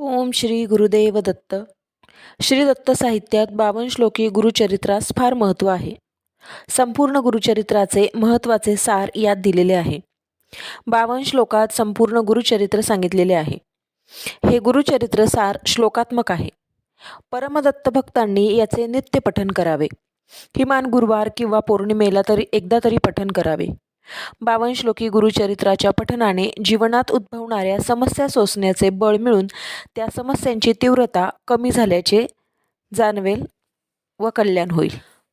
ओम श्री गुरुदेव दत्त. श्री दत्त साहित्यात बावन श्लोकी गुरुचरित्रास फार महत्त्व आहे. संपूर्ण गुरुचरित्राचे महत्त्वाचे सार यात दिलेले आहे. बावन श्लोकात संपूर्ण गुरुचरित्र सांगितलेले आहे. हे गुरुचरित्र सार श्लोकात्मक आहे. परमदत्त भक्तांनी याचे नित्य पठन करावे. किमान गुरुवार किंवा पौर्णिमेला तरी एकदा तरी पठन करावे. बावन श्लोकी गुरुचरित्राच्या पठनाने जीवनात उद्भवणाऱ्या समस्या सोसण्याचे बळ मिळून त्या समस्यांची तीव्रता कमी झाल्याचे जाणवेल व कल्याण होईल.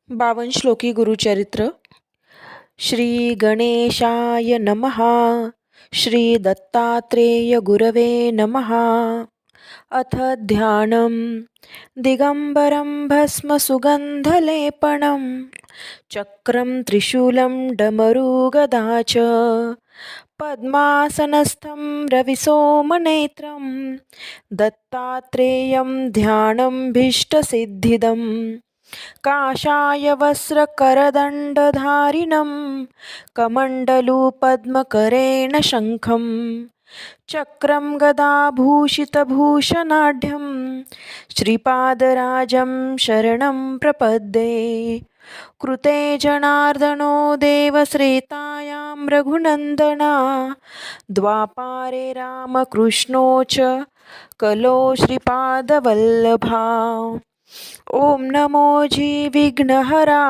बावन श्लोकी गुरुचरित्र श्री गणेशाय नमहा श्री दत्तात्रेय गुरवे नमहा अथ ध्यानं दिगंबरं भस्मसुगन्धलेपनं चक्रं त्रिशूलं डमरुगदा च पद्मासनस्थं रविसोमनेत्रं दत्तात्रेयं ध्यानं भीष्टसिद्धिदं काषाय वस्त्रकरदण्डधारिणं कमण्डलुपद्मकरेण शङ्खं चक्रं गदाभूषितभूषणाढ्यं श्रीपादराजं शरणं प्रपद्ये कृते जनार्दनो देवश्रेतायां रघुनन्दना द्वापारे रामकृष्णो च कलो श्रीपादवल्लभा। ॐ नमो विघ्नहरा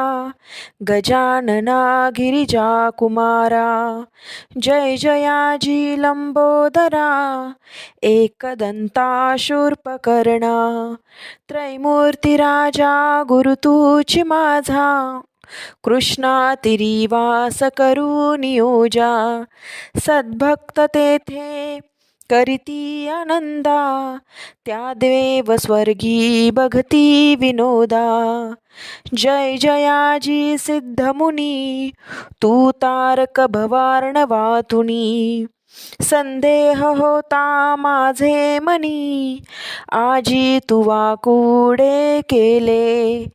गजानना गिरिजाकुमारा जय जयाजी लंबोदरा एकदंता शूर्पकर्णा त्रैमूर्तिराजा गुरुतूची माझा कृष्णा करू नियोजा सद्भक्त तेथे करीती आनंदा त्या देव स्वर्गी बघती विनोदा. जय जयाजी सिद्धमुनी तू तारक भवार्णवातुनी संदेह होता माझे मनी आजी तुवा कुडे केले.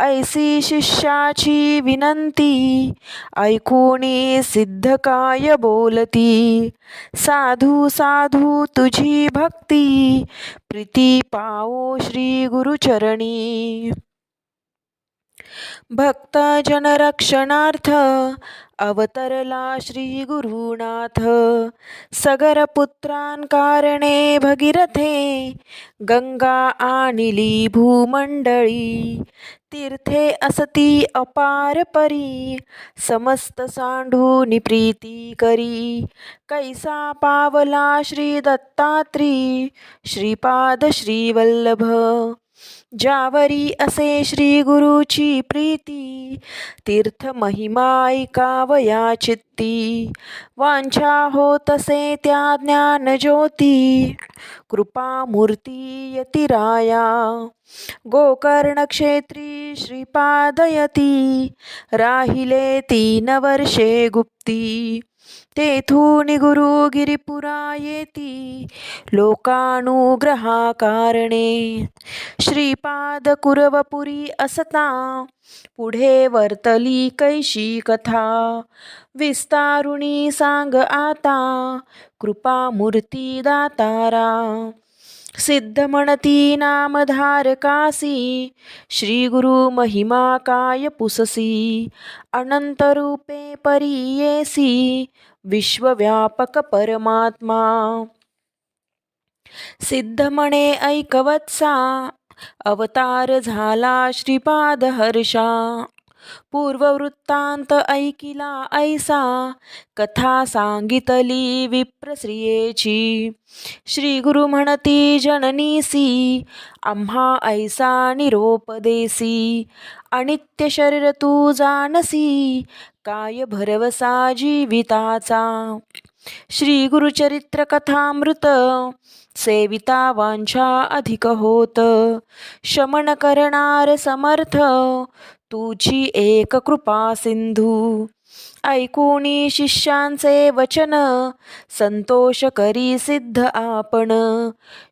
ऐसी शिष्याची विनंती ऐकूनी सिद्ध काय बोलती. साधू साधू तुझी भक्ती प्रीती पाओ श्री गुरुचरणी. भक्तजनरक्षणार्थ अवतरला श्री गुरुनाथ सगर पुत्रान कारणे भगीरथे गंगा आणिली भूमंडळी। तीर्थे असती अपार परी समस्त सांडूनी प्रीती करी। कैसा पावला श्री दत्तात्री श्रीपाद श्रीवल्लभ। ज्यावरी असे श्री गुरुची प्रीती तीर्थ महिमा ऐकावया चित्ती. वांछा होतसे त्या ज्ञान ज्योती कृपा मूर्ती यतिराया. गोकर्ण क्षेत्री श्रीपादयती राहिले तीन वर्षे गुप्ती. तेथून गुरु गिरिपुरा येती लोकानुग्रहा कारणे श्रीपाद कुरवपुरी असता पुढे वर्तली कैशी कथा. विस्तारुणी सांग आता कृपा मूर्ती दातारा. सिद्ध म्हणती नामधारकासी श्री गुरु महिमा काय पुससी अनंत रूपे परियेसी विश्वव्यापक परमात्मा सिद्ध म्हणे ऐकवत्सा अवतार झाला श्रीपाद हर्षा पूर्ववृत्तांत ऐकिला ऐसा कथा सांगितली विप्रश्रियेची. श्री गुरु म्हणती जननीसी आम्हा ऐसा निरोप देसी अनित्य शरीर तू जानसी काय भरवसा जीविताचा. श्री गुरुचरित्र कथामृत सेविता वांछा अधिक होत. शमन करणार समर्थ तुझी एक कृपा सिंधू. ऐकुणी शिष्यांचे वचन संतोष करी सिद्ध आपण.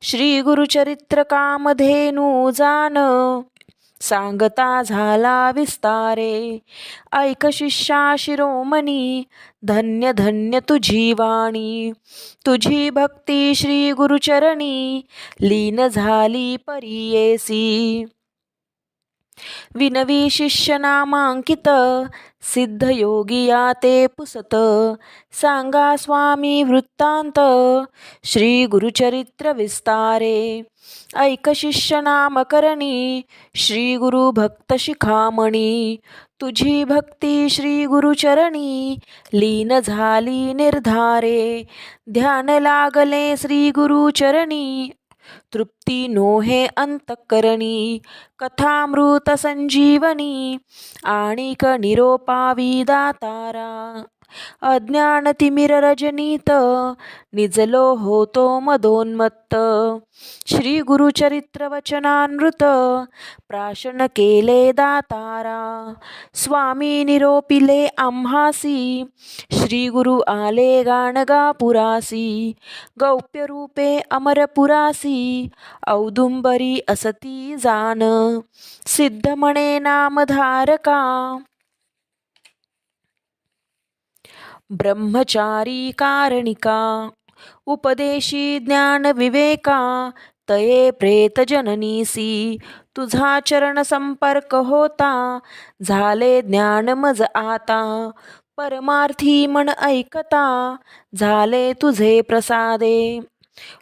श्री गुरुचरित्र कामधेनू जान सांगता झाला विस्तारे. ऐक शिष्या शिरोमणी धन्य धन्य तुझी वाणी. तुझी भक्ती श्री गुरुचरणी लीन झाली परियेसी विनवी शिष्य नामांकित सिद्ध योगिया ते पुसत. सांगा स्वामी वृत्तांत श्री गुरुचरित्र विस्तारे. ऐक शिष्य नामकरणी श्री गुरु भक्त शिखामणी. तुझी भक्ती श्री गुरुचरणी लीन झाली निर्धारे. ध्यान लागले श्री गुरुचरणी तृप्ती नोहे अंतकरणी कथामृत संजीवनी आणिक निरोपावी दातारा अज्ञान तिमिर रजनीत निजलो होतो मदोन्मत्त. श्री गुरुचरित्र वचनानृत प्राशन केले दातारा. स्वामी निरोपिले आम्हासी. श्री गुरु आले गाणगा पुरासी. गौप्य रूपे अमरपुरासी औदुंबरी असती जान. सिद्ध म्हणे नामधारका ब्रह्मचारी कारणिका उपदेशी ज्ञान विवेका तये प्रेत जननीसी तुझा चरण संपर्क होता झाले ज्ञान मज आता परमार्थी मन ऐकता झाले तुझे प्रसादे.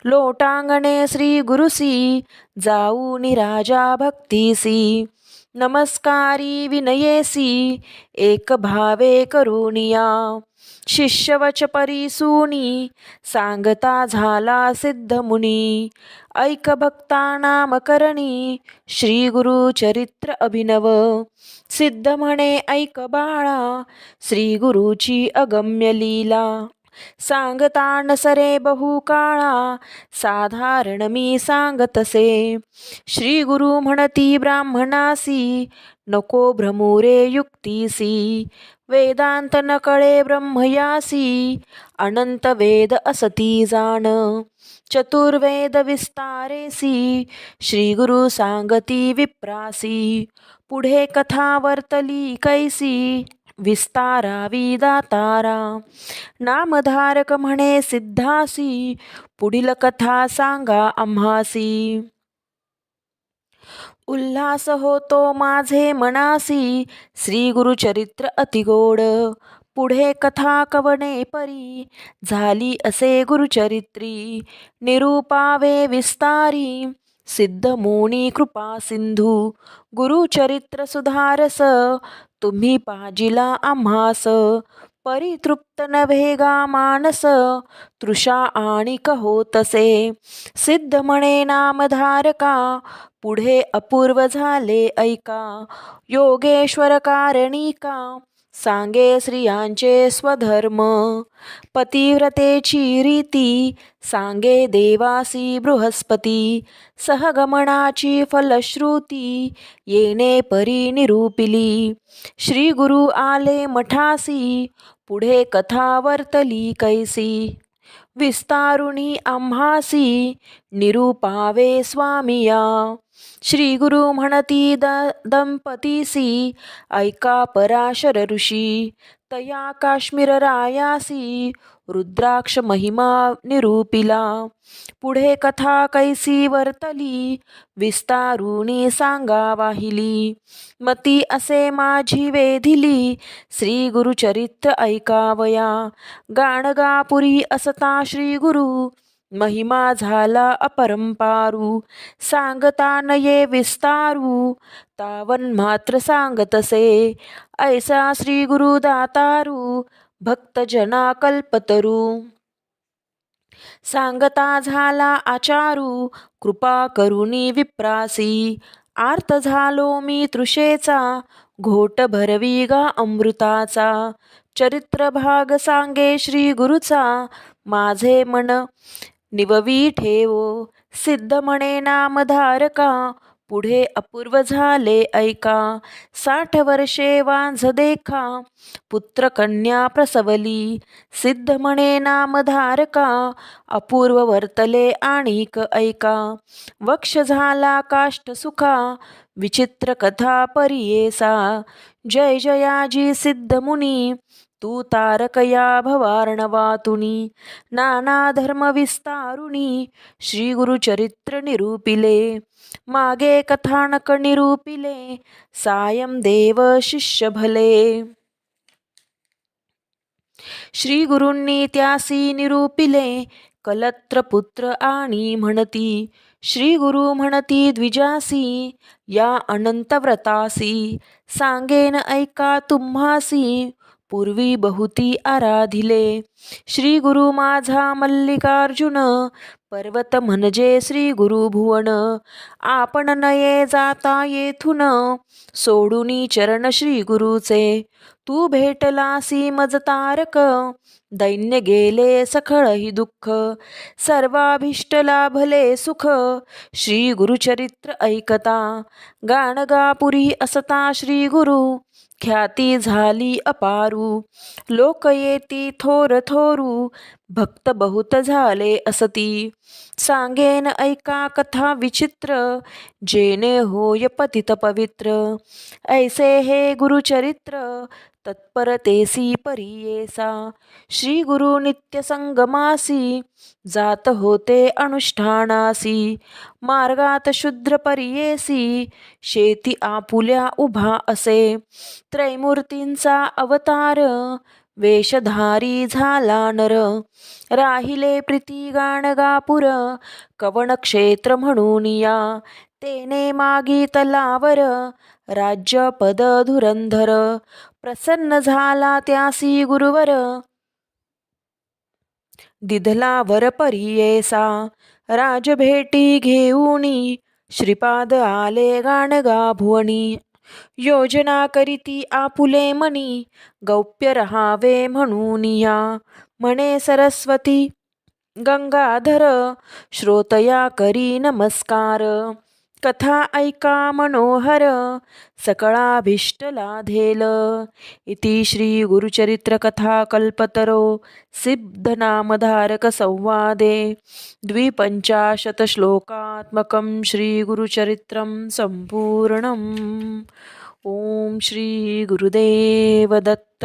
लोटांगणे श्री गुरुसी जाऊ निराजा भक्तीसी नमस्कारी विनयेसी एक भावे करुणिया. शिष्यवच परिसूनी सांगता झाला सिद्ध मुनी ऐक भक्ता नामकरणी श्री गुरु चरित्र अभिनव. सिद्ध म्हणे ऐक बाळा श्री गुरुची अगम्य लीला. सांगता नसरे बहुकाळा साधारण मी सांगतसे. श्री गुरु म्हणती ब्राह्मणासी नको भ्रमुरे युक्तीसी. वेदांत न कळे ब्रह्मयासी अनंत वेद असती जाण। चतुर्वेद विस्तारेसी श्रीगुरु सांगती विप्रासी पुढे कथा वर्तली कैसी विस्तारावी दातारा। नामधारक म्हणे सिद्धासी पुढील कथा सांगा आम्हासी। उल्हास होतो माझे मनासी. श्री गुरुचरित्र अतिगोड. पुढे कथा कवणे परी? झाली असे गुरुचरित्री. निरूपावे विस्तारी. सिद्ध मोनी कृपा सिंधू. गुरुचरित्र सुधारस. तुम्ही पाजिला आम्हास. परितृप्त नभेगा मानस तृषा आणि होतसे. सिद्ध म्हणे नामधारका पुढे अपूर्व झाले ऐका. योगेश्वर कारणिका सांगे स्त्रियांचे स्वधर्म. पतिव्रतेची रीती सांगे देवासी बृहस्पती. सहगमनाची फलश्रुती येणे परी निरूपिली. श्री गुरु आले मठासी पुढे कथा वर्तली कैसी. विस्तारुणी आम्हासी निरूपावे स्वामिया। श्री गुरु म्हणती द दंपतीसी ऐका पराशर ऋषी तया काश्मीर रायासी रुद्राक्ष महिमा निरूपिला. पुढे कथा कैसी वर्तली विस्तारुणी सांगा वाहिली. मती असे माझी वेधिली श्री गुरुचरित्र ऐकावया. गाणगापुरी असता श्री गुरु महिमा झाला अपरंपारू. सांगता नये विस्तारू तावन मात्र सांगतसे. ऐसा श्री गुरु दातारू भक्तजना कल्पतरू सांगता झाला आचारू कृपा करुणी विप्रासी। आर्त झालो मी तृषेचा घोट भरवी गा अमृताचा। चरित्र भाग सांगे श्री गुरुचा माझे मन निववी ठेवो। सिद्ध म्हणे नामधारका पुढे अपूर्व झाले ऐका. साठ वर्षे वांझ देखा. पुत्र कन्या प्रसवली. सिद्ध म्हणे नामधारका. अपूर्व वर्तले आणिक ऐका. वक्ष झाला काष्ट सुखा. विचित्र कथा परियेसा. जय जयाजी सिद्धमुनी तू तारकया भवार्णवातुनी नाना धर्म विस्तारुणी श्री गुरुचरित्र निरूपिले. मागे कथानक निरूपिले सायं देव शिष्य भले. श्री गुरूंनी त्यासी निरूपिले कलत्र पुत्र आणि म्हणती. श्री गुरु म्हणती द्विजासी या अनंत व्रतासी सांगेन ऐका तुम्हासी पूर्वी बहुती आराधिले. श्री गुरु माझा मल्लिकार्जुन पर्वत म्हणजे श्री गुरु भुवन. आपण नये जाता येथून सोडूनी चरण श्री गुरुचे. तू भेटलासी मज तारक दैन्य गेले सखळही दुःख. सर्वाभिष्ट लाभले सुख श्री गुरुचरित्र ऐकता. गाणगापुरी असता श्री गुरु ख्याती झाली अपारू. लोक येती थोर थोरू भक्त बहुत झाले असती. सांगेन ऐका कथा विचित्र जेने होय पतित पवित्र. ऐसे हे गुरुचरित्र तत्परतेसी परियेसा श्री गुरु नित्य संगमासी जात होते अनुष्ठानासी. मार्गात शुद्र परियेसी शेती आपुल्या उभा असे. त्रैमूर्तींचा अवतार वेशधारी झाला नर. राहिले प्रीती गाणगापुर कवण क्षेत्र म्हणून या. तेने मागितलावर राज्य पद धुरंधर. प्रसन्न झाला त्यासी गुरुवर. दिधला वर परियेसा. राजभेटी घेऊनी. श्रीपाद आले गाणगा भुवनी योजना करीती आपुले मनी गौप्य रहावे म्हणून या. म्हणे सरस्वती गंगाधर श्रोतया करी नमस्कार. कथा ऐका मनोहर सकळाभीष्ट लाधेल इति श्री गुरुचरित्र कथा कल्पतरो सिद्धनामधारक संवादे. द्विपञ्चाशत श्लोकात्मकं श्री गुरुचरित्रं सम्पूर्णम् ॐ श्री गुरुदेव दत्त